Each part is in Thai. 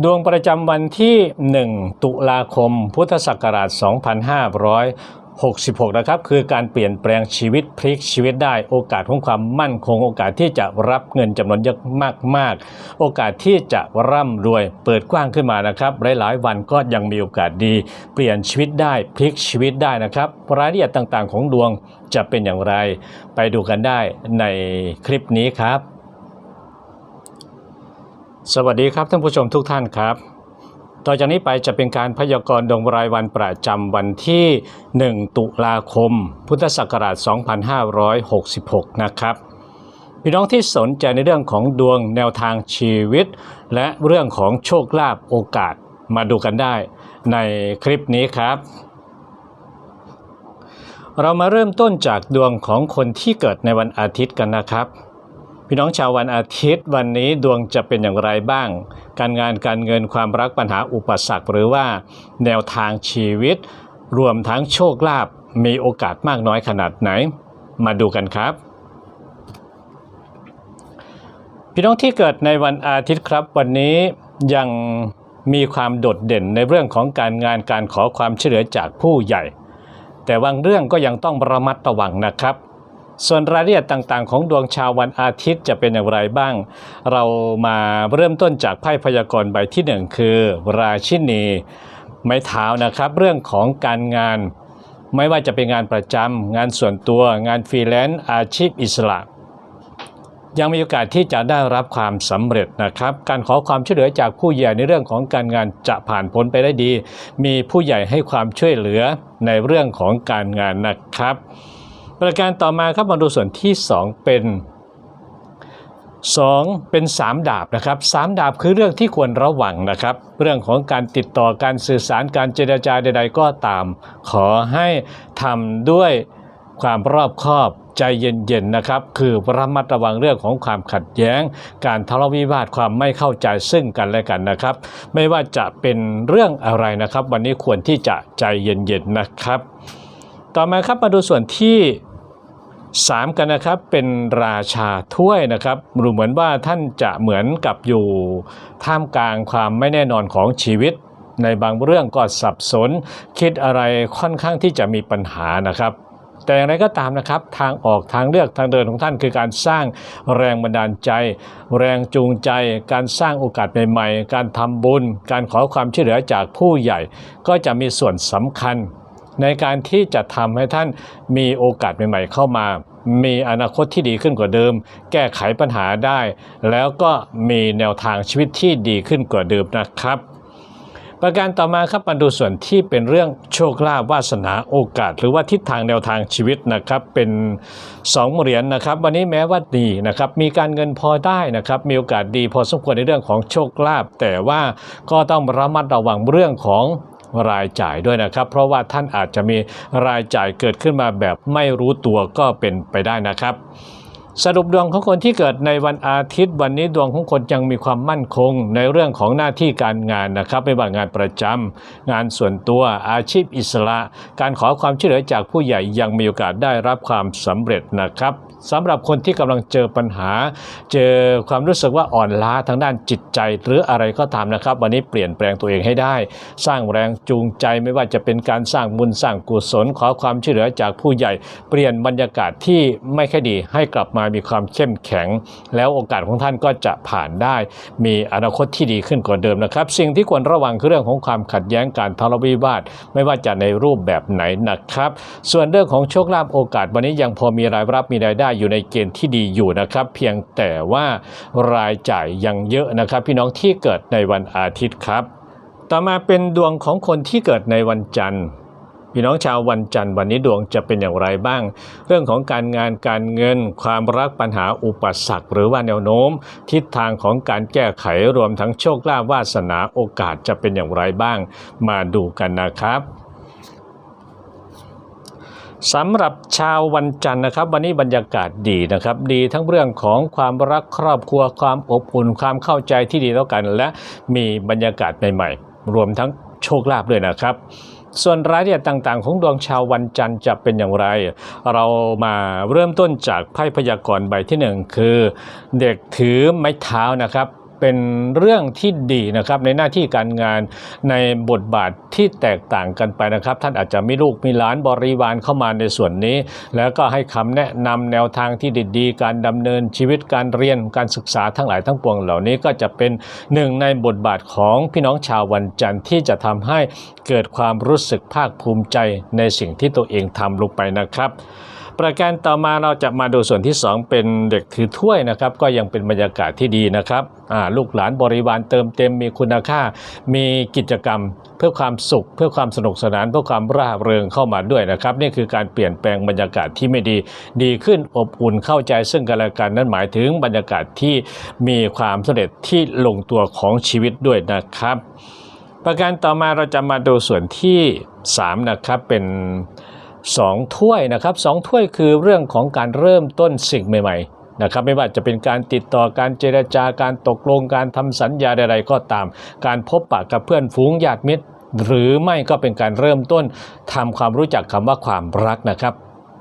ดวงประจำวันที่ 1 ตุลาคม พุทธศักราช 2566 นะครับ คือการเปลี่ยนแปลงชีวิตพลิกชีวิตได้โอกาสของความมั่นคง โอกาสที่จะรับเงินจำนวนเยอะมาก ๆ โอกาสที่จะร่ำรวยเปิดกว้างขึ้นมานะครับหลายๆวันก็ยังมีโอกาสดี เปลี่ยนชีวิตได้พลิกชีวิตได้นะครับรายละเอียดต่างๆ ของดวงจะเป็นอย่างไร ไปดูกันได้ในคลิปนี้ครับ สวัสดีครับท่านผู้ชมทุกท่านครับ ต่อจากนี้ไปจะเป็นการพยากรณ์ดวงรายวันประจำวันที่ 1 ตุลาคม พุทธศักราช 2566 นะครับ พี่น้องที่สนใจในเรื่องของดวงแนวทางชีวิต และเรื่องของโชคลาภโอกาสมาดูกันได้ในคลิปนี้ครับ เรามาเริ่มต้นจากดวงของคนที่เกิดในวันอาทิตย์กันนะครับ พี่น้องชาววันอาทิตย์วันนี้ดวงจะเป็นอย่างไรบ้าง การงานการเงินความรักปัญหาอุปสรรคหรือว่าแนวทางชีวิต รวมทั้งโชคลาภมีโอกาสมากน้อยขนาดไหน มาดูกันครับ พี่น้องที่เกิดในวันอาทิตย์ครับ วันนี้ยังมีความโดดเด่นในเรื่องของการงานการขอความช่วยเหลือจากผู้ใหญ่ แต่บางเรื่องก็ยังต้องระมัดระวังนะครับ ส่วนรายละเอียดต่างๆ ของดวงชาววันอาทิตย์จะเป็นอย่างไรบ้าง เรามาเริ่มต้นจากไพ่พยากรณ์ใบที่หนึ่งคือ ราชินีไม้เท้านะครับ เรื่องของการงาน ไม่ว่าจะเป็นงานประจำงานส่วนตัวงานฟรีแลนซ์อาชีพอิสระยังมีโอกาสที่จะได้รับความสำเร็จนะครับ การขอความช่วยเหลือจากผู้ใหญ่ในเรื่องของการงานจะผ่านพ้นไปได้ดี มีผู้ใหญ่ให้ความช่วยเหลือในเรื่องของการงานนะครับ ประการต่อมาครับมาดูส่วนที่ 2 เป็น 2 เป็น 3 ดาบนะครับ3ดาบคือเรื่องที่ควรระวังนะครับ เรื่องของการติดต่อการสื่อสารการเจรจาใด ๆ ก็ตาม ขอให้ทำด้วยความรอบคอบใจเย็นๆนะครับ คือระมัดระวังเรื่องของความขัดแย้ง การทะเลาะวิวาทความไม่เข้าใจซึ่งกันและกันนะครับ ไม่ว่าจะเป็นเรื่องอะไรนะครับ วันนี้ควรที่จะใจเย็นๆนะครับ ต่อมาครับมาดูส่วนที่ 3กันนะครับเป็นราชาถ้วยนะครับดูเหมือนว่าท่านจะเหมือนกับอยู่ท่ามกลางความไม่แน่นอนของชีวิต ในบางเรื่องก็สับสน คิดอะไรค่อนข้างที่จะมีปัญหานะครับแต่อย่างไรก็ตามนะครับทางออกทางเลือกทางเดินของท่านคือการสร้างแรงบันดาลใจ แรงจูงใจ การสร้างโอกาสใหม่ๆ การทำบุญ การขอความช่วยเหลือจากผู้ใหญ่ ก็จะมีส่วนสำคัญ ในการที่จะทำให้ท่านมีโอกาสใหม่ ๆ เข้ามา มีอนาคตที่ดีขึ้นกว่าเดิม แก้ไขปัญหาได้ แล้วก็มีแนวทางชีวิตที่ดีขึ้นกว่าเดิมนะครับ ประการต่อมาครับมาดูส่วนที่เป็นเรื่องโชคลาภวาสนาโอกาส หรือว่าทิศทางแนวทางชีวิตนะครับเป็น 2 เหรียญนะครับ วันนี้แม้ว่าดีนะครับมีการเงินพอได้นะครับ มีโอกาสดีพอสมควรในเรื่องของโชคลาภแต่ว่าก็ต้องระมัดระวังเรื่องของ รายจ่ายด้วยนะครับ เพราะว่าท่านอาจจะมีรายจ่ายเกิดขึ้นมาแบบไม่รู้ตัวก็เป็นไปได้นะครับ สรุปดวงของคนที่เกิดในวันอาทิตย์ วันนี้ดวงของคนยังมีความมั่นคง ในเรื่องของหน้าที่การงานนะครับ ไม่ว่างานประจำงานส่วนตัวอาชีพอิสระ การขอความช่วยเหลือจากผู้ใหญ่ยังมีโอกาสได้รับความสำเร็จนะครับสำหรับคนที่กำลังเจอปัญหา เจอความรู้สึกว่าอ่อนล้าทางด้านจิตใจ หรืออะไรก็ตามนะครับ วันนี้เปลี่ยนแปลงตัวเองให้ได้ สร้างแรงจูงใจไม่ว่าจะเป็นการสร้างบุญสร้างกุศล ขอความช่วยเหลือจากผู้ใหญ่ เปลี่ยนบรรยากาศที่ไม่ค่อยดีให้กลับมามีความเข้มแข็ง แล้วโอกาสของท่านก็จะผ่านได้ มีอนาคตที่ดีขึ้นกว่าเดิมนะครับ สิ่งที่ควรระวังคือเรื่องของความขัดแย้งการทะเลาะวิวาท ไม่ว่าจะในรูปแบบไหนนะครับ ส่วนเรื่องของโชคลาภโอกาสวันนี้ยังพอมีรายรับมีรายได้อยู่ในเกณฑ์ที่ดีอยู่นะครับ เพียงแต่ว่ารายจ่ายยังเยอะนะครับ พี่น้องที่เกิดในวันอาทิตย์ครับ ต่อมาเป็นดวงของคนที่เกิดในวันจันทร์ พี่น้องชาววันจันทร์วันนี้ดวงจะเป็นอย่างไรบ้าง เรื่องของการงานการเงิน ความรักปัญหาอุปสรรคหรือว่าแนวโน้ม ทิศทางของการแก้ไขรวมทั้งโชคลาภวาสนาโอกาสจะเป็นอย่างไรบ้าง มาดูกันนะครับสำหรับชาววันจันทร์นะครับ วันนี้บรรยากาศดีนะครับ ดีทั้งเรื่องของความรักครอบครัวความอบอุ่นความเข้าใจที่ดีต่อกัน และมีบรรยากาศใหม่ๆรวมทั้งโชคลาภด้วยนะครับ ส่วนรายละเอียดต่างๆ ของดวงชาววันจันทร์จะเป็นอย่างไร เรามาเริ่มต้นจากไพ่พยากรณ์ใบที่หนึ่งคือ เด็กถือไม้เท้านะครับ เป็นเรื่องที่ดีนะครับในหน้าที่การงานในบทบาทที่แตกต่างกันไปนะครับ ท่านอาจจะมีลูกมีหลานบริวารเข้ามาในส่วนนี้ แล้วก็ให้คำแนะนำแนวทางที่ดีๆ การดำเนินชีวิตการเรียนการศึกษาทั้งหลายทั้งปวงเหล่านี้ก็จะเป็นหนึ่งในบทบาทของพี่น้องชาววันจันทร์ที่จะทำให้เกิดความรู้สึกภาคภูมิใจในสิ่งที่ตัวเองทำลงไปนะครับ ประการต่อมาเราจะมาดูส่วนที่ 2 เป็นเด็กถือถ้วยนะครับ ก็ยังเป็นบรรยากาศที่ดีนะครับลูกหลานบริวารเติมเต็มมีคุณค่า มีกิจกรรมเพื่อความสุข เพื่อความสนุกสนานเพื่อความร่าเริงเข้ามาด้วยนะครับ นี่คือการเปลี่ยนแปลงบรรยากาศที่ไม่ดี ดีขึ้นอบอุ่นเข้าใจซึ่งกันและกันนั่นหมายถึงบรรยากาศที่มีความสำเร็จที่ลงตัวของชีวิตด้วยนะครับ ประการต่อมาเราจะมาดูส่วนที่ 3 นะครับเป็น สองถ้วยนะครับสองถ้วยคือเรื่องของการเริ่มต้นสิ่งใหม่ๆนะครับไม่ว่าจะเป็นการติดต่อการเจรจาการตกลงการทำสัญญาใดๆก็ตาม การพบปะกับเพื่อนฝูงญาติมิตร หรือไม่ก็เป็นการเริ่มต้นทำความรู้จักคำว่าความรักนะครับ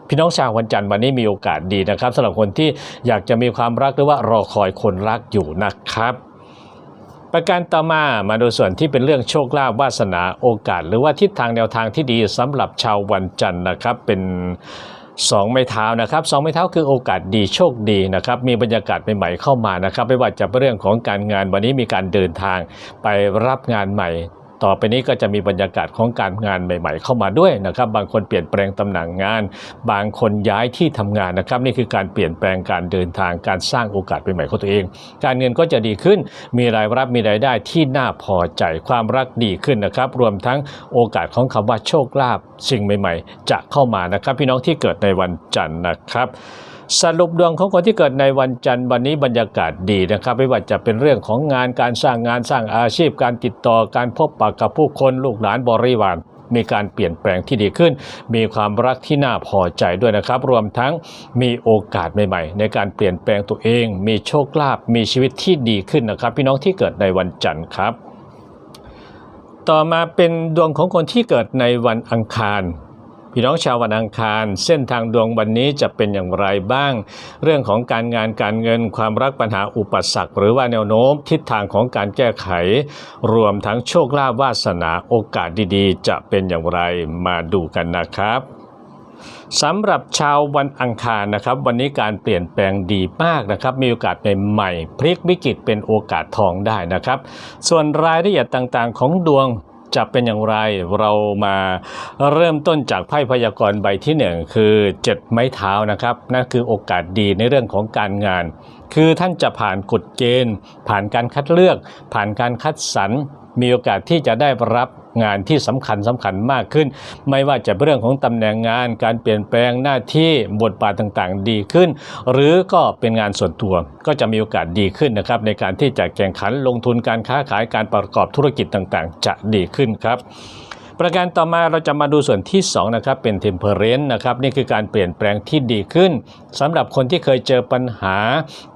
พี่น้องชาววันจันทร์วันนี้มีโอกาสดีนะครับสำหรับคนที่อยากจะมีความรักหรือว่ารอคอยคนรักอยู่นะครับ ประการต่อมามาดูส่วนที่เป็นเรื่องโชคลาภวาสนาโอกาส หรือว่าทิศทางแนวทางที่ดีสำหรับชาววันจันทร์นะครับเป็นสองไม้เท้านะครับสองไม้เท้าคือโอกาสดีโชคดีนะครับมีบรรยากาศใหม่ๆเข้ามานะครับไม่ว่าจะเป็นเรื่องของการงานวันนี้มีการเดินทางไปรับงานใหม่ ต่อไปนี้ก็จะมีบรรยากาศของการงานใหม่ ๆ เข้ามาด้วยนะครับ บางคนเปลี่ยนแปลงตำแหน่งงาน บางคนย้ายที่ทำงานนะครับ นี่คือการเปลี่ยนแปลงการเดินทางการสร้างโอกาสใหม่ๆของตัวเอง การเงินก็จะดีขึ้น มีรายรับมีรายได้ที่น่าพอใจความรักดีขึ้นนะครับ รวมทั้งโอกาสของคำว่าโชคลาภสิ่งใหม่ ๆ จะเข้ามานะครับ พี่น้องที่เกิดในวันจันทร์นะครับ สรุปดวงของคนที่เกิดในวันจันทร์วันนี้บรรยากาศดีนะครับ ไม่ว่าจะเป็นเรื่องของงานการสร้างงานสร้างอาชีพ การติดต่อการพบปะกับผู้คนลูกหลานบริวารมีการเปลี่ยนแปลงที่ดีขึ้น มีความรักที่น่าพอใจด้วยนะครับ รวมทั้งมีโอกาสใหม่ๆ ในการเปลี่ยนแปลงตัวเอง มีโชคลาภ มีชีวิตที่ดีขึ้นนะครับ พี่น้องที่เกิดในวันจันทร์ครับ ต่อมาเป็นดวงของคนที่เกิดในวันอังคาร พี่น้องชาววันอังคาร เส้นทางดวงวันนี้จะเป็นอย่างไรบ้าง เรื่องของการงานการเงินความรักปัญหาอุปสรรค หรือว่าแนวโน้มทิศทางของการแก้ไข รวมทั้งโชคลาภวาสนาโอกาสดีๆ จะเป็นอย่างไรมาดูกันนะครับสำหรับชาววันอังคารนะครับ วันนี้การเปลี่ยนแปลงดีมากนะครับ มีโอกาสใหม่ๆพลิกวิกฤตเป็นโอกาสทองได้นะครับ ส่วนรายละเอียดต่างๆ ของดวง จะเป็นอย่างไรเรามาเริ่มต้นจากไพ่พยากรณ์ใบที่หนึ่งคือเจ็ดไม้เท้านะครับ นั่นคือโอกาสดีในเรื่องของการงาน คือท่านจะผ่านกฎเกณฑ์ ผ่านการคัดเลือก ผ่านการคัดสรร มีโอกาสที่จะได้รับงานที่สำคัญสำคัญมากขึ้น ไม่ว่าจะเเรื่องของตำแหน่งงานการเปลี่ยนแปลงหน้าที่บทบาทต่างๆ ดีขึ้น หรือก็เป็นงานส่วนตัวก็จะมีโอกาสดีขึ้นนะครับ ในการที่จะแข่งขันลงทุนการค้าขายการประกอบธุรกิจต่างๆ จะดีขึ้นครับ ประการต่อมาเราจะมาดูส่วนที่2นะครับเป็น temperance นะครับนี่คือการเปลี่ยนแปลงที่ดีขึ้นสำหรับคนที่เคยเจอปัญหา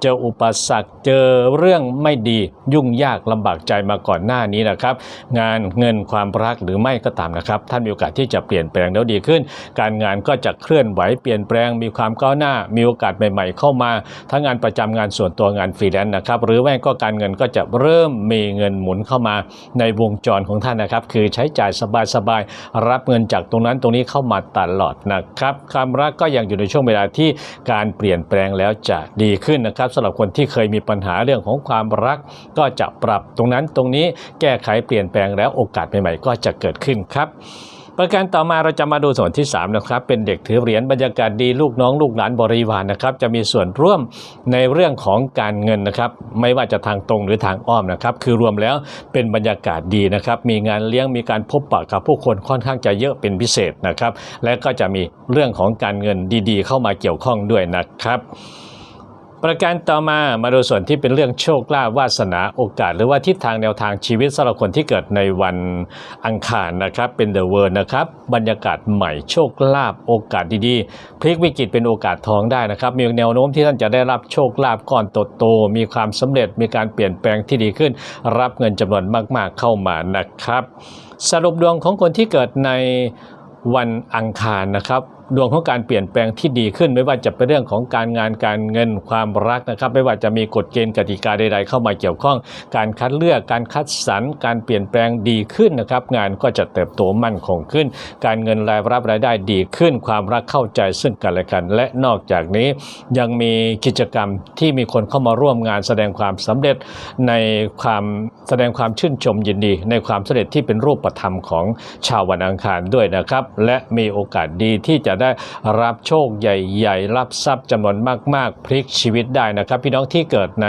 เจออุปสรรคเจอเรื่องไม่ดียุ่งยากลำบากใจมาก่อนหน้านี้นะครับ งานเงินความรักหรือไม่ก็ตามนะครับ ท่านมีโอกาสที่จะเปลี่ยนแปลงแล้วดีขึ้น การงานก็จะเคลื่อนไหวเปลี่ยนแปลงมีความก้าวหน้า มีโอกาสใหม่ๆ เข้ามา ทั้งงานประจำงานส่วนตัวงานฟรีแลนซ์นะครับหรือแม่ก็การเงินก็จะเริ่มมีเงินหมุนเข้ามาในวงจรของท่านนะครับ คือใช้จ่ายสบายๆ รับเงินจากตรงนั้นตรงนี้เข้ามาตลอดนะครับความรักก็ยังอยู่ในช่วงเวลาที่การเปลี่ยนแปลงแล้วจะดีขึ้นนะครับสำหรับคนที่เคยมีปัญหาเรื่องของความรัก ก็จะปรับตรงนั้นตรงนี้แก้ไขเปลี่ยนแปลงแล้วโอกาสใหม่ๆก็จะเกิดขึ้นครับ ประการต่อมาเราจะมาดูส่วนที่3นะครับเป็นเด็กถือเหรียญบรรยากาศดีลูกน้องลูกหลานบริวารนะครับ จะมีส่วนร่วมในเรื่องของการเงินนะครับ ไม่ว่าจะทางตรงหรือทางอ้อมนะครับ คือรวมแล้วเป็นบรรยากาศดีนะครับ มีงานเลี้ยงมีการพบปะกับผู้คนค่อนข้างจะเยอะเป็นพิเศษนะครับ และก็จะมีเรื่องของการเงินดีๆ เข้ามาเกี่ยวข้องด้วยนะครับ ประการต่อมามาดูส่วนที่เป็นเรื่องโชคลาภวาสนาโอกาส หรือว่าทิศทางแนวทางชีวิตสำหรับคนที่เกิดในวันอังคารนะครับ เป็นเดอะเวิร์นะครับ บรรยากาศใหม่โชคลาภโอกาสดีๆ พลิกวิกฤตเป็นโอกาสทองได้นะครับ มีแนวโน้มที่ท่านจะได้รับโชคลาภก้อนโตๆมีความสำเร็จมีการเปลี่ยนแปลงที่ดีขึ้น รับเงินจำนวนมากๆเข้ามานะครับ สรุปดวงของคนที่เกิดในวันอังคารนะครับ ดวงของการเปลี่ยนแปลงที่ดีขึ้น ไม่ว่าจะเป็นเรื่องของการงานการเงินความรักนะครับ ไม่ว่าจะมีกฎเกณฑ์กติกาใด ๆ เข้ามาเกี่ยวข้อง การคัดเลือกการคัดสรรการเปลี่ยนแปลงดีขึ้นนะครับ งานก็จะเติบโตมั่นคงขึ้น การเงินรายรับรายได้ดีขึ้น ความรักเข้าใจซึ่งกันและกัน และนอกจากนี้ยังมีกิจกรรมที่มีคนเข้ามาร่วมงานแสดงความสำเร็จในความแสดงความชื่นชมยินดี ในความสำเร็จที่เป็นรูปธรรมของชาววันอังคารด้วยนะครับ และมีโอกาสดีที่จะได้รับโชคใหญ่ๆ รับทรัพย์จำนวนมากๆ พลิกชีวิตได้นะครับ พี่น้องที่เกิดใน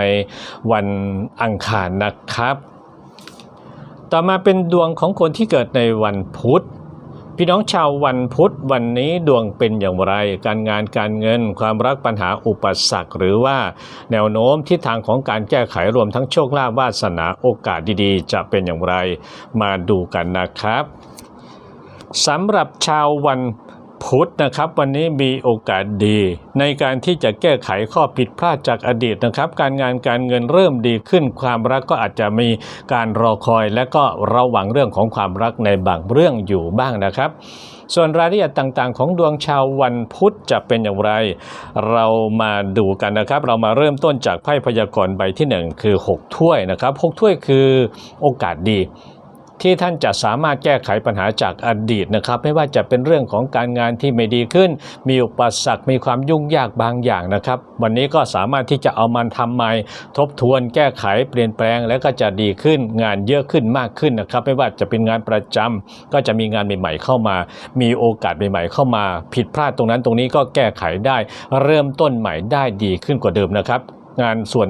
วันอังคารนะครับ ต่อมาเป็นดวงของคนที่เกิดในวันพุธพี่น้องชาววันพุธวันนี้ดวงเป็นอย่างไร การงานการเงิน ความรักปัญหาอุปสรรค หรือว่าแนวโน้มทิศทางของการแก้ไขรวมทั้งโชคลาภวาสนาโอกาสดีๆ จะเป็นอย่างไรมาดูกันนะครับสำหรับชาววัน พุธนะครับวันนี้มีโอกาสดี ในการที่จะแก้ไขข้อผิดพลาดจากอดีตนะครับ การงานการเงินเริ่มดีขึ้นความรักก็อาจจะมีการรอคอย และก็ระวังเรื่องของความรักในบางเรื่องอยู่บ้างนะครับ ส่วนรายละเอียดต่างๆ ของดวงชาววันพุธจะเป็นอย่างไร เรามาดูกันนะครับ เรามาเริ่มต้นจากไพ่พยากรณ์ใบที่ 1 คือ 6 ถ้วยนะครับ6ถ้วยคือโอกาสดี ที่ท่านจะสามารถแก้ไขปัญหาจากอดีตนะครับ ไม่ว่าจะเป็นเรื่องของการงานที่ไม่ดีขึ้น มีอุปสรรคมีความยุ่งยากบางอย่างนะครับ วันนี้ก็สามารถที่จะเอามันทำใหม่ทบทวนแก้ไขเปลี่ยนแปลงแล้วก็จะดีขึ้นงานเยอะขึ้นมากขึ้นนะครับ ไม่ว่าจะเป็นงานประจำก็จะมีงานใหม่ ๆ เข้ามา มีโอกาสใหม่ ๆ เข้ามา ผิดพลาดตรงนั้นตรงนี้ก็แก้ไขได้ เริ่มต้นใหม่ได้ดีขึ้นกว่าเดิมนะครับ งานส่วน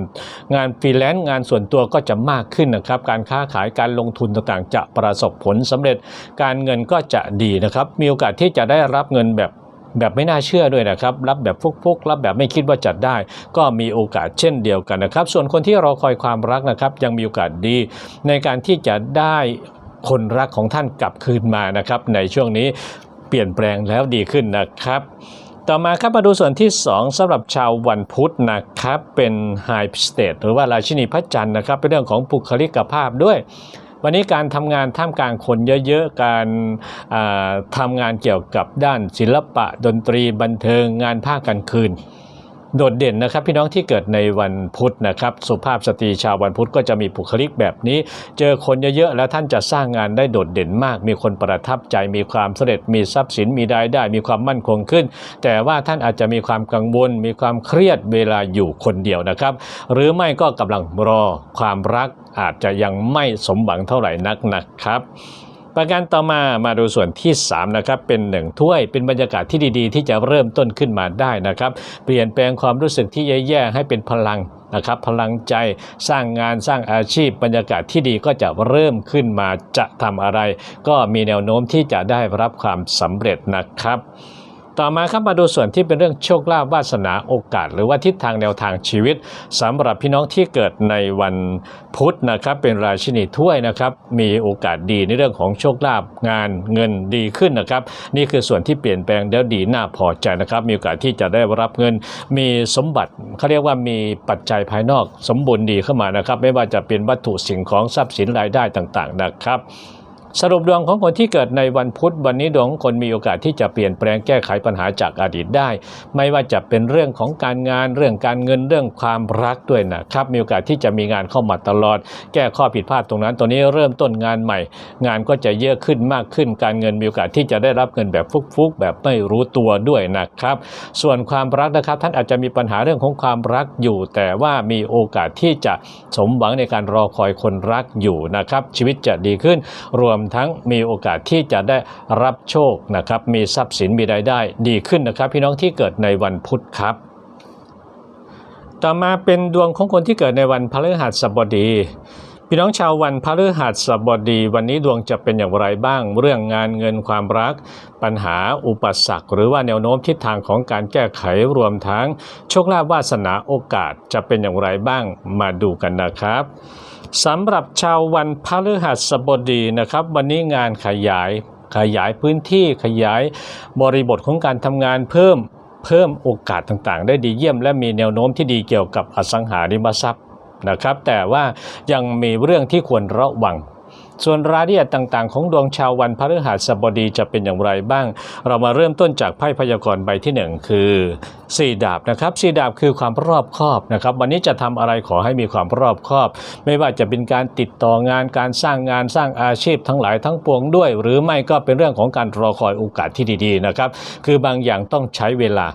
งานฟรีแลนซ์งานส่วนตัวก็จะมากขึ้นนะครับ การค้าขายการลงทุนต่างๆ จะประสบผลสำเร็จ การเงินก็จะดีนะครับ มีโอกาสที่จะได้รับเงินแบบแบบไม่น่าเชื่อด้วยนะครับ รับแบบฟุกๆ รับแบบไม่คิดว่าจัดได้ ก็มีโอกาสเช่นเดียวกันนะครับ ส่วนคนที่รอคอยความรักนะครับ ยังมีโอกาสดี ในการที่จะได้คนรักของท่านกลับคืนมานะครับ ในช่วงนี้เปลี่ยนแปลงแล้วดีขึ้นนะครับ ต่อมาครับมาดูส่วนที่ 2สำหรับชาววันพุธนะครับเป็นไฮสเตทหรือว่าราชินีพระจันทร์นะครับเป็นเรื่องของบุคลิกภาพด้วย วันนี้การทำงานท่ามกลางคนเยอะๆ การอ่าทำงานเกี่ยวกับด้านศิลปะ ดนตรีบันเทิงงานภาคกลางคืน โดดเด่นนะครับพี่น้องที่เกิดในวันพุธนะครับสุภาพสตรีชาววันพุธก็จะมีบุคลิกแบบนี้ เจอคนเยอะๆแล้วท่านจะสร้างงานได้โดดเด่นมาก มีคนประทับใจมีความสำเร็จมีทรัพย์สินมีรายได้ มีความมั่นคงขึ้น แต่ว่าท่านอาจจะมีความกังวล มีความเครียดเวลาอยู่คนเดียวนะครับ หรือไม่ก็กำลังรอความรักอาจจะยังไม่สมหวังเท่าไหร่นักนะครับ ประการต่อมามาดูส่วนที่3นะครับเป็นหนึ่งถ้วยเป็นบรรยากาศที่ดีๆ ที่จะเริ่มต้นขึ้นมาได้นะครับ เปลี่ยนแปลงความรู้สึกที่แย่ๆให้เป็นพลังนะครับพลังใจสร้างงานสร้างอาชีพ บรรยากาศที่ดีก็จะเริ่มขึ้นมาจะทำอะไร ก็มีแนวโน้มที่จะได้รับความสำเร็จนะครับ ต่อมาครับมาดูส่วนที่เป็นเรื่องโชคลาภวาสนาโอกาส หรือว่าทิศทางแนวทางชีวิตสำหรับพี่น้องที่เกิดในวันพุธนะครับเป็นราชินีถ้วยนะครับมีโอกาสดีในเรื่องของโชคลาภงานเงินดีขึ้นนะครับ นี่คือส่วนที่เปลี่ยนแปลงแล้วดีน่าพอใจนะครับ มีโอกาสที่จะได้รับเงิน มีสมบัติเขาเรียกว่ามีปัจจัยภายนอกสมบูรณ์ดีเข้ามานะครับ ไม่ว่าจะเป็นวัตถุสิ่งของทรัพย์สินรายได้ต่างๆนะครับ สรุปดวงของคนที่เกิดในวันพุธวันนี้ดวงของคนมีโอกาสที่จะเปลี่ยนแปลงแก้ไขปัญหาจากอดีตได้ ไม่ว่าจะเป็นเรื่องของการงานเรื่องการเงินเรื่องความรักด้วยนะครับ มีโอกาสที่จะมีงานเข้ามาตลอด แก้ข้อผิดพลาดตรงนั้นตัวนี้เริ่มต้นงานใหม่ งานก็จะเยอะขึ้นมากขึ้น การเงินมีโอกาสที่จะได้รับเงินแบบฟุกๆ แบบไม่รู้ตัวด้วยนะครับ ส่วนความรักนะครับท่านอาจจะมีปัญหาเรื่องของความรักอยู่ แต่ว่ามีโอกาสที่จะสมหวังในการรอคอยคนรักอยู่นะครับชีวิตจะดีขึ้นรวมทั้งมีโอกาสที่จะได้รับโชคนะครับ มีทรัพย์สินมีรายได้ดีขึ้นนะครับ พี่น้องที่เกิดในวันพุธครับ ต่อมาเป็นดวงของคนที่เกิดในวันพฤหัสบดีพี่น้องชาววันพฤหัสบดี วันนี้ดวงจะเป็นอย่างไรบ้าง เรื่องงานเงินความรัก ปัญหาอุปสรรค หรือว่าแนวโน้มทิศทางของการแก้ไขรวมทั้งโชคลาภวาสนาโอกาสจะเป็นอย่างไรบ้างมาดูกันนะครับ สำหรับชาววันพฤหัสบดีนะครับ วันนี้งานขยายขยายพื้นที่ขยายบริบทของการทำงานเพิ่มเพิ่มโอกาสต่างๆ ได้ดีเยี่ยมและมีแนวโน้มที่ดีเกี่ยวกับอสังหาริมทรัพย์นะครับ แต่ว่ายังมีเรื่องที่ควรระวัง ส่วนรายละเอียดต่างๆ ของดวงชาววันพฤหัสบดีจะเป็นอย่างไรบ้าง เรามาเริ่มต้นจากไพ่พยากรณ์ใบที่หนึ่งคือสีดาบนะครับสีดาบคือความรอบคอบนะครับ วันนี้จะทำอะไรขอให้มีความรอบคอบ ไม่ว่าจะเป็นการติดต่องานการสร้างงานสร้างอาชีพทั้งหลายทั้งปวงด้วย หรือไม่ก็เป็นเรื่องของการรอคอยโอกาสที่ดีๆนะครับคือบางอย่างต้องใช้เวลา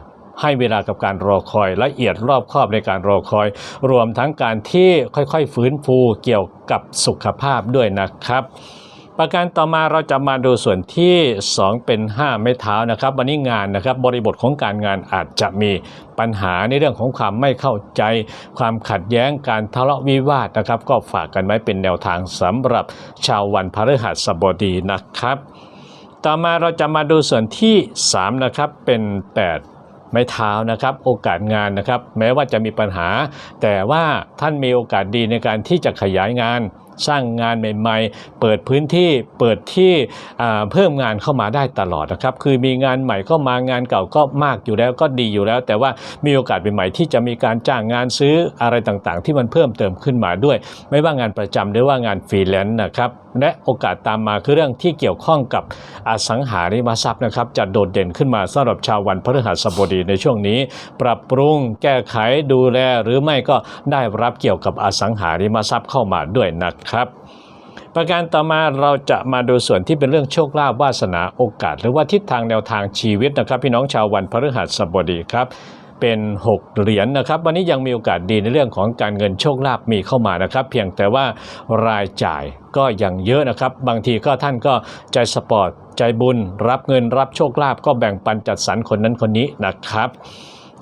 ให้เวลากับการรอคอยละเอียดรอบคอบในการรอคอย รวมทั้งการที่ค่อยๆ ฟื้นฟูเกี่ยวกับสุขภาพด้วยนะครับประการต่อมาเราจะมาดูส่วนที่ 2 เป็น 5 ไม้เท้านะครับ วันนี้งานนะครับบริบทของการงานอาจจะมีปัญหาในเรื่องของความไม่เข้าใจ ความขัดแย้งการทะเลาะวิวาทนะครับ ก็ฝากกันไว้เป็นแนวทางสำหรับชาววันพฤหัสบดีนะครับ ต่อมาเราจะมาดูส่วนที่ 3 นะครับเป็น 8 ไม้เท้านะครับ โอกาสงานนะครับ แม้ว่าจะมีปัญหา แต่ว่าท่านมีโอกาสดีในการที่จะขยายงาน สร้างงานใหม่ๆ เปิดพื้นที่เปิดที่เพิ่มงานเข้ามาได้ตลอดนะครับ คือมีงานใหม่ก็มางานเก่าก็มากอยู่แล้วก็ดีอยู่แล้ว แต่ว่ามีโอกาสใหม่ๆที่จะมีการจ้างงานซื้ออะไรต่างๆ ที่มันเพิ่มเติมขึ้นมาด้วย ไม่ว่างานประจำหรือว่างานฟรีแลนซ์นะครับและโอกาสตามมาคือเรื่องที่เกี่ยวข้องกับอสังหาริมทรัพย์นะครับจะโดดเด่นขึ้นมาสำหรับชาววันพฤหัสบดีในช่วงนี้ ปรับปรุงแก้ไขดูแลหรือไม่ก็ได้รับเกี่ยวกับอสังหาริมทรัพย์เข้ามาด้วยนะครับครับ ประการต่อมาเราจะมาดูส่วนที่เป็นเรื่องโชคลาภวาสนาโอกาส หรือว่าทิศทางแนวทางชีวิตนะครับ พี่น้องชาววันพฤหัสบดีครับเป็น 6 เหรียญนะครับ วันนี้ยังมีโอกาสดีในเรื่องของการเงินโชคลาภมีเข้ามานะครับ เพียงแต่ว่ารายจ่ายก็ยังเยอะนะครับ บางทีก็ท่านก็ใจสปอร์ต ใจบุญ รับเงินรับโชคลาภก็แบ่งปันจัดสรรคนนั้นคนนี้นะครับ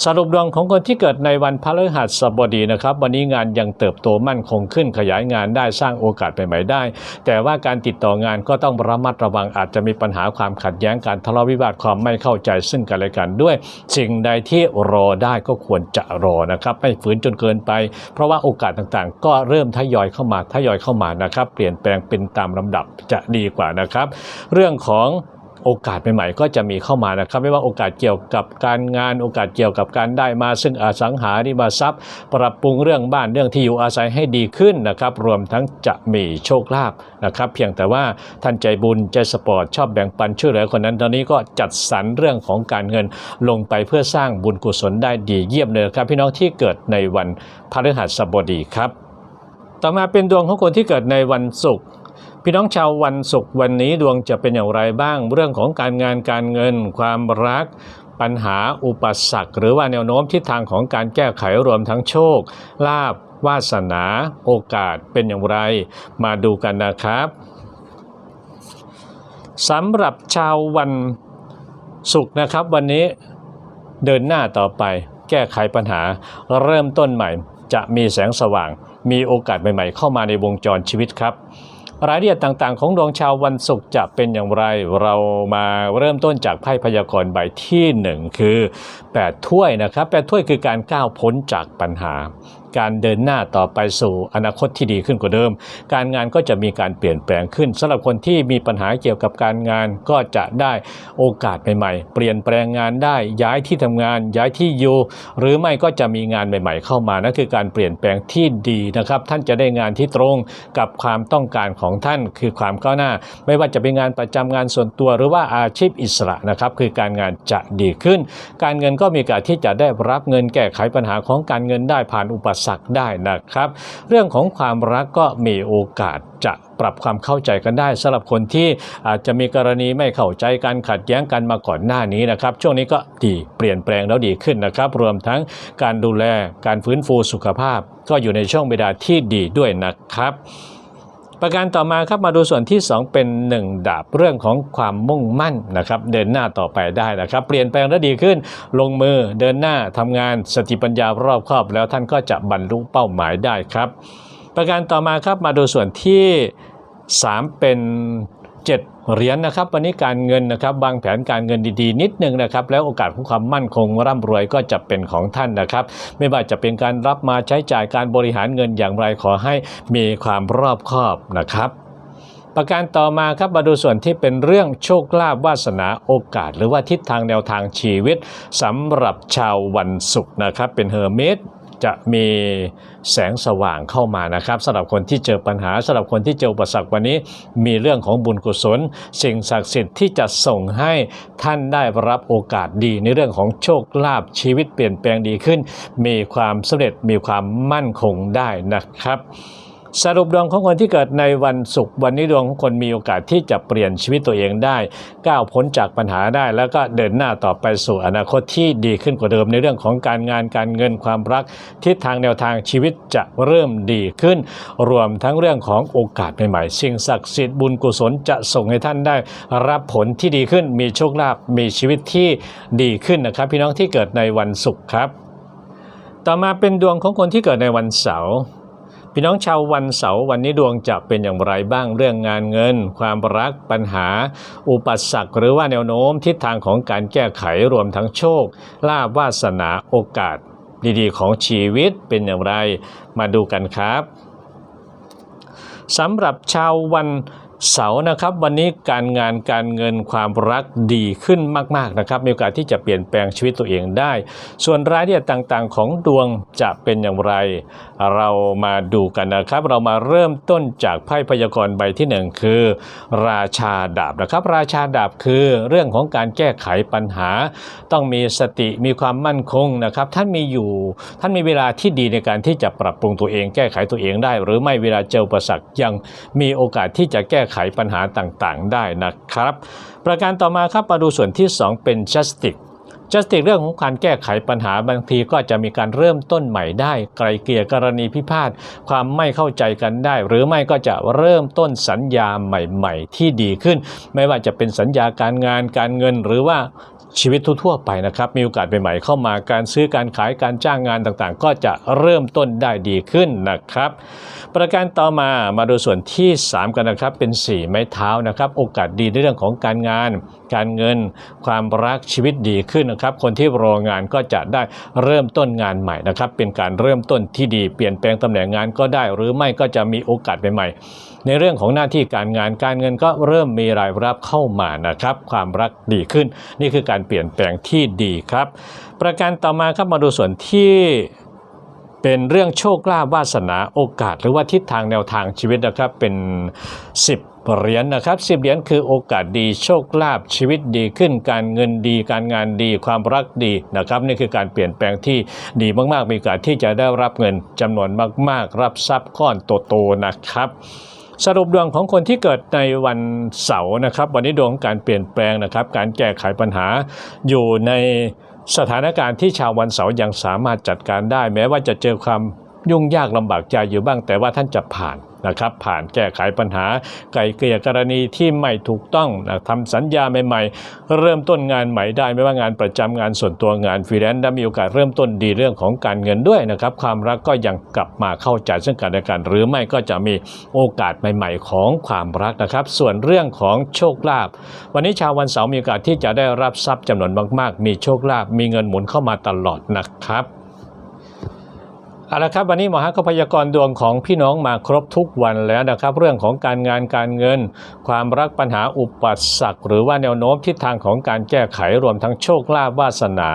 สรุปดวงของคนที่เกิดในวันพฤหัสบดีนะครับ วันนี้งานยังเติบโตมั่นคงขึ้นขยายงานได้สร้างโอกาสใหม่ๆได้ แต่ว่าการติดต่องานก็ต้องระมัดระวังอาจจะมีปัญหาความขัดแย้งการทะเลาะวิวาทความไม่เข้าใจซึ่งกันและกันด้วย สิ่งใดที่รอได้ก็ควรจะรอนะครับไม่ฝืนจนเกินไป เพราะว่าโอกาสต่างๆ ก็เริ่มทยอยเข้ามาทยอยเข้ามานะครับ เปลี่ยนแปลงเป็นตามลำดับจะดีกว่านะครับ เรื่องของ โอกาสใหม่ๆก็จะมีเข้ามานะครับไม่ว่าโอกาสเกี่ยวกับการงานโอกาสเกี่ยวกับการได้มา ซึ่งอสังหาริมทรัพย์ ปรับปรุงเรื่องบ้านเรื่องที่อยู่อาศัยให้ดีขึ้นนะครับรวมทั้งจะมีโชคลาภนะครับเพียงแต่ว่าท่านใจบุญใจสปอร์ตชอบแบ่งปันช่วยเหลือคนนั้นตอนนี้ก็จัดสรรเรื่องของการเงินลงไปเพื่อสร้างบุญกุศลได้ดีเยี่ยมเลยนะครับ พี่น้องที่เกิดในวันพฤหัสบดีครับ ต่อมาเป็นดวงของคนที่เกิดในวันศุกร์ พี่น้องชาววันศุกร์วันนี้ดวงจะเป็นอย่างไรบ้าง เรื่องของการงานการเงิน ความรัก ปัญหาอุปสรรค หรือว่าแนวโน้มทิศทางของการแก้ไขรวมทั้งโชค ลาภวาสนา โอกาสเป็นอย่างไร มาดูกันนะครับสำหรับชาววันศุกร์นะครับ วันนี้เดินหน้าต่อไป แก้ไขปัญหา เริ่มต้นใหม่ จะมีแสงสว่าง มีโอกาสใหม่ ๆ เข้ามาในวงจรชีวิตครับ รายละเอียดต่างๆ ของดวงชาววันศุกร์จะเป็นอย่างไร เรามาเริ่มต้นจากไพ่พยากรณ์ใบที่ 1 คือ 8 ถ้วยนะครับ 8 ถ้วยคือการก้าวพ้นจากปัญหา การเดินหน้าต่อไปสู่อนาคตที่ดีขึ้นกว่าเดิม การงานก็จะมีการเปลี่ยนแปลงขึ้นสำหรับคนที่มีปัญหาเกี่ยวกับการงานก็จะได้โอกาสใหม่ๆ เปลี่ยนแปลงงานได้ย้ายที่ทำงาน ย้ายที่อยู่หรือไม่ก็จะมีงานใหม่ ๆ เข้ามานั่นคือการเปลี่ยนแปลงที่ดีนะครับ ท่านจะได้งานที่ตรงกับความต้องการของท่านคือความก้าวหน้า ไม่ว่าจะเป็นงานประจำงานส่วนตัว หรือว่าอาชีพอิสระนะครับคือการงานจะดีขึ้น การเงินก็มีโอกาสที่จะได้รับเงินแก้ไขปัญหาของการเงินได้ผ่านอุปสักได้นะครับ เรื่องของความรักก็มีโอกาสจะปรับความเข้าใจกันได้สำหรับคนที่อาจจะมีกรณีไม่เข้าใจกันขัดแย้งกันมาก่อนหน้านี้นะครับ ช่วงนี้ก็ดีเปลี่ยนแปลงแล้วดีขึ้นนะครับ รวมทั้งการดูแลการฟื้นฟูสุขภาพ ก็อยู่ในช่วงเวลาที่ดีด้วยนะครับ ประการต่อมาครับมาดูส่วนที่ 2 เป็น 1 ดาบเรื่องของความมุ่งมั่นนะครับเดินหน้าต่อไปได้นะครับ เปลี่ยนแปลงและดีขึ้นลงมือเดินหน้าทำงานสติปัญญารอบครอบ แล้วท่านก็จะบรรลุเป้าหมายได้ครับ ประการต่อมาครับมาดูส่วนที่ 3 เป็น 7 เหรียญนะครับวันนี้การเงินนะครับวางแผนการเงินดีๆ นิดนึงนะครับแล้วโอกาสของความมั่นคงร่ำรวยก็จะเป็นของท่านนะครับ ไม่ว่าจะเป็นการรับมาใช้จ่ายการบริหารเงินอย่างไรขอให้มีความรอบคอบนะครับประการต่อมาครับมาดูส่วนที่เป็นเรื่องโชคลาภวาสนาโอกาส หรือว่าทิศทางแนวทางชีวิตสำหรับชาววันศุกร์นะครับเป็นเฮอร์เมส จะมีแสงสว่างเข้ามานะครับสำหรับคนที่เจอปัญหาสำหรับคนที่เจออุปสรรควันนี้ มีเรื่องของบุญกุศล สิ่งศักดิ์สิทธิ์ที่จะส่งให้ท่านได้รับโอกาสดีในเรื่องของโชคลาภชีวิตเปลี่ยนแปลงดีขึ้น มีความสำเร็จมีความมั่นคงได้นะครับ สรุปดวงของคนที่เกิดในวันศุกร์วันนี้ดวงของคนมีโอกาสที่จะเปลี่ยนชีวิตตัวเองได้ ก้าวพ้นจากปัญหาได้ แล้วก็เดินหน้าต่อไปสู่อนาคตที่ดีขึ้นกว่าเดิมในเรื่องของการงานการเงินความรัก ทิศทางแนวทางชีวิตจะเริ่มดีขึ้น รวมทั้งเรื่องของโอกาสใหม่ๆสิ่งศักดิ์สิทธิ์บุญกุศลจะส่งให้ท่านได้ รับผลที่ดีขึ้นมีโชคลาภมีชีวิตที่ดีขึ้นนะครับ พี่น้องที่เกิดในวันศุกร์ครับ ต่อมาเป็นดวงของคนที่เกิดในวันเสาร์ พี่น้องชาววันเสาร์วันนี้ดวงจะเป็นอย่างไรบ้างเรื่องงานเงิน ความรักปัญหา อุปสรรคหรือว่าแนวโน้มทิศทางของการแก้ไขรวมทั้งโชคลาภวาสนาโอกาส ดีๆ ของชีวิตเป็นอย่างไร มาดูกันครับสำหรับชาววัน เสานะครับวันนี้การงานการเงินความรักดีขึ้นมากๆนะครับมีโอกาสที่จะเปลี่ยนแปลงชีวิตตัวเองได้ ส่วนรายละเอียดต่างๆ ของดวงจะเป็นอย่างไร เรามาดูกันนะครับ เรามาเริ่มต้นจากไพ่พยากรณ์ใบที่หนึ่งคือ ราชาดาบนะครับ ราชาดาบคือเรื่องของการแก้ไขปัญหา ต้องมีสติมีความมั่นคงนะครับ ท่านมีอยู่ท่านมีเวลาที่ดีในการที่จะปรับปรุงตัวเอง แก้ไขตัวเองได้ หรือไม่เวลาเจออุปสรรคยังมีโอกาสที่จะแก้ไขปัญหาต่างๆ ได้นะครับ ประการต่อมาครับมาดูส่วนที่ 2 เป็น justice จัสติกเรื่องของการแก้ไขปัญหาบางทีก็จะมีการเริ่มต้นใหม่ได้ ไกลเกลี่ยกรณีพิพาทความไม่เข้าใจกันได้ หรือไม่ก็จะเริ่มต้นสัญญาใหม่ ๆ ที่ดีขึ้น ไม่ว่าจะเป็นสัญญาการงานการเงินหรือว่า ชีวิตทั่วๆไปนะครับ มีโอกาสใหม่ๆเข้ามาการซื้อการขายการจ้างงานต่างๆ ก็จะเริ่มต้นได้ดีขึ้นนะครับ ประการต่อมามาดูส่วนที่ 3 กันนะครับ เป็น 4 ไม้เท้านะครับ โอกาสดีในเรื่องของการงาน การเงิน ความรักชีวิตดีขึ้นนะครับ คนที่รองานก็จะได้เริ่มต้นงานใหม่นะครับ เป็นการเริ่มต้นที่ดีเปลี่ยนแปลงตำแหน่งงานก็ได้ หรือไม่ก็จะมีโอกาสใหม่ๆในเรื่องของหน้าที่การงานการเงินก็เริ่มมีรายรับเข้ามานะครับ ความรักดีขึ้น นี่คือการเปลี่ยนแปลงที่ดีครับ ประการต่อมาครับมาดูส่วนที่เป็นเรื่องโชคลาภวาสนาโอกาส หรือว่าทิศทางแนวทางชีวิตนะครับเป็น 10เหรียญนะครับ10เหรียญคือโอกาสดีโชคลาภชีวิตดีขึ้น การเงินดี การงานดีความรักดีนะครับนี่คือการเปลี่ยนแปลงที่ดีมากๆ มีโอกาสที่จะได้รับเงินจำนวนมาก ๆ รับทรัพย์ก้อนโตๆนะครับ สรุปดวงของคนที่เกิดในวันเสาร์นะครับ วันนี้ดวงของการเปลี่ยนแปลงนะครับ การแก้ไขปัญหาอยู่ในสถานการณ์ที่ชาววันเสาร์ยังสามารถจัดการได้ แม้ว่าจะเจอความ ยุ่งยากลำบากใจอยู่บ้าง แต่ว่าท่านจะผ่านนะครับผ่านแก้ไขปัญหา ไกลเกลี่ยกรณีที่ไม่ถูกต้องนะทำสัญญาใหม่ๆ เริ่มต้นงานใหม่ได้ไม่ว่างานประจำงานส่วนตัวงานฟรีแลนซ์ได้มีโอกาสเริ่มต้นดีเรื่องของการเงินด้วยนะครับความรักก็ยังกลับมาเข้าใจซึ่งกันและกันหรือไม่ก็จะมีโอกาสใหม่ ๆ ของความรักนะครับ ส่วนเรื่องของโชคลาภวันนี้ชาววันเสาร์มีโอกาสที่จะได้รับทรัพย์จำนวนมาก ๆ มีโชคลาภมีเงินหมุนเข้ามาตลอดนะครับ เอาละครับวันนี้หมอฮักก็พยากรณ์ดวงของพี่น้องมาครบทุกวันแล้วนะครับ เรื่องของการงานการเงิน ความรักปัญหาอุปสรรคหรือว่าแนวโน้มทิศทางของการแก้ไขรวมทั้งโชคลาภวาสนา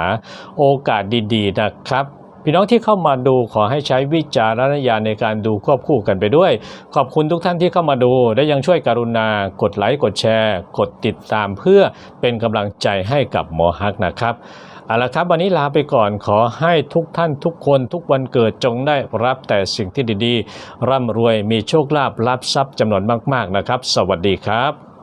โอกาสดีๆ นะครับพี่น้องที่เข้ามาดูขอให้ใช้วิจารณญาณในการดูควบคู่กันไปด้วย ขอบคุณทุกท่านที่เข้ามาดู และยังช่วยการุณากดไลค์กดแชร์ กดติดตามเพื่อเป็นกำลังใจให้กับหมอฮักนะครับ เอาละครับวันนี้ลาไปก่อนขอให้ทุกท่านทุกคนทุกวันเกิดจงได้รับแต่สิ่งที่ดีๆ ร่ำรวยมีโชคลาภรับทรัพย์จำนวนมากๆนะครับ สวัสดีครับ